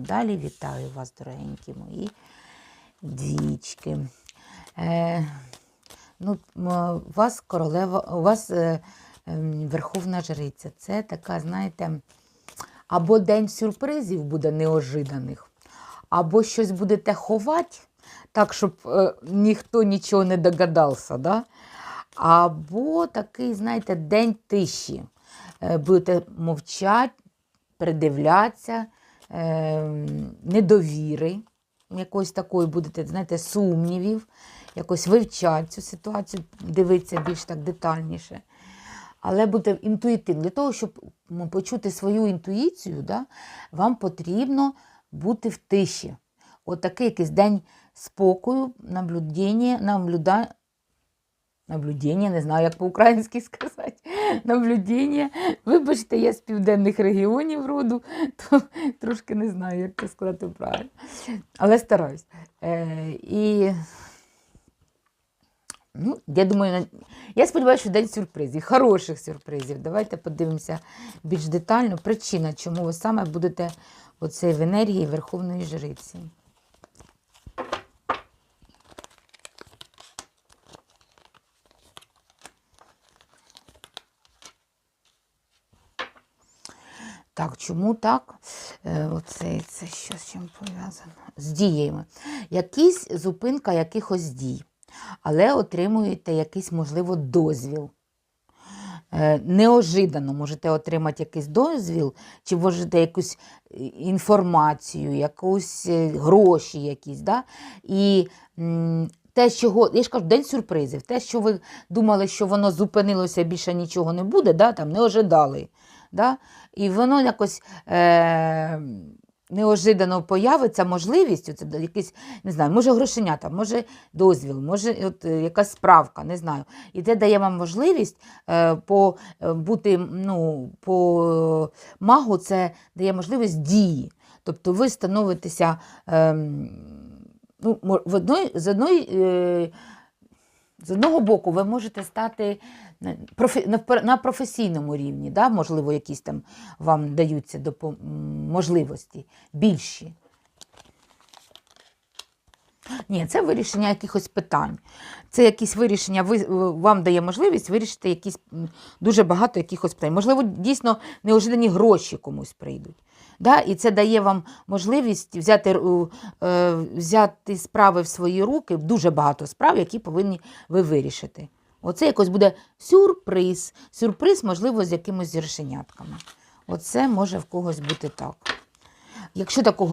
Далі вітаю вас, дорогенькі мої двічки. Е, ну, у вас королева, у вас е, ем, верховна жриця. Це така, знаєте, або день сюрпризів буде неожиданих, або щось будете ховати, так, щоб е, ніхто нічого не догадався. Да? Або такий, знаєте, день тиші. Е, будете мовчати, придивлятися, е, недовіри, якоїсь такої будете, знаєте, сумнівів, якось вивчати цю ситуацію, дивитися більш так детальніше. Але буде інтуїтивно. Для того, щоб почути свою інтуїцію, да, вам потрібно бути в тиші. От такий якийсь день спокою, наблюдення, наблюда... наблюдення, не знаю, як по-українськи сказати. Наблюдення. Вибачте, я з південних регіонів роду, то трошки не знаю, як це сказати правильно. Але стараюсь. Е, і Ну, я думаю, я сподіваюся, що день сюрпризів, хороших сюрпризів. Давайте подивимося більш детально. Причина, чому ви саме будете оце в енергії Верховної Жриці. Так, чому так? Е, Оце це що з чим пов'язано? З діями. Якісь зупинка якихось дій, але отримуєте якийсь, можливо, дозвіл. Е, Неожиданно можете отримати якийсь дозвіл, чи можете якусь е, інформацію, якусь гроші якісь. Да? І те, чого, я ж кажу, день сюрпризів, те, що ви думали, що воно зупинилося, більше нічого не буде, да? там, не ожидали. Да? І воно якось е, неожиданно появиться можливість, оце якийсь, не знаю, може грошенята, може дозвіл, може от, е, якась справка, не знаю. І це дає вам можливість е, по, е, бути ну, по е, магу, це дає можливість дії. Тобто ви становитеся ем, ну, в одної, з одної. Е, з одного боку, ви можете стати на- професійному рівні, да? можливо, якісь там вам даються допом... можливості більші. Ні, це вирішення якихось питань. Це якісь вирішення, ви, вам дає можливість вирішити якісь дуже багато якихось питань. Можливо, дійсно неожидані гроші комусь прийдуть. Да? І це дає вам можливість взяти, е, взяти справи в свої руки, дуже багато справ, які повинні ви вирішити. Оце якось буде сюрприз. Сюрприз, можливо, з якимось зіршенятками. Оце може в когось бути так. Якщо такого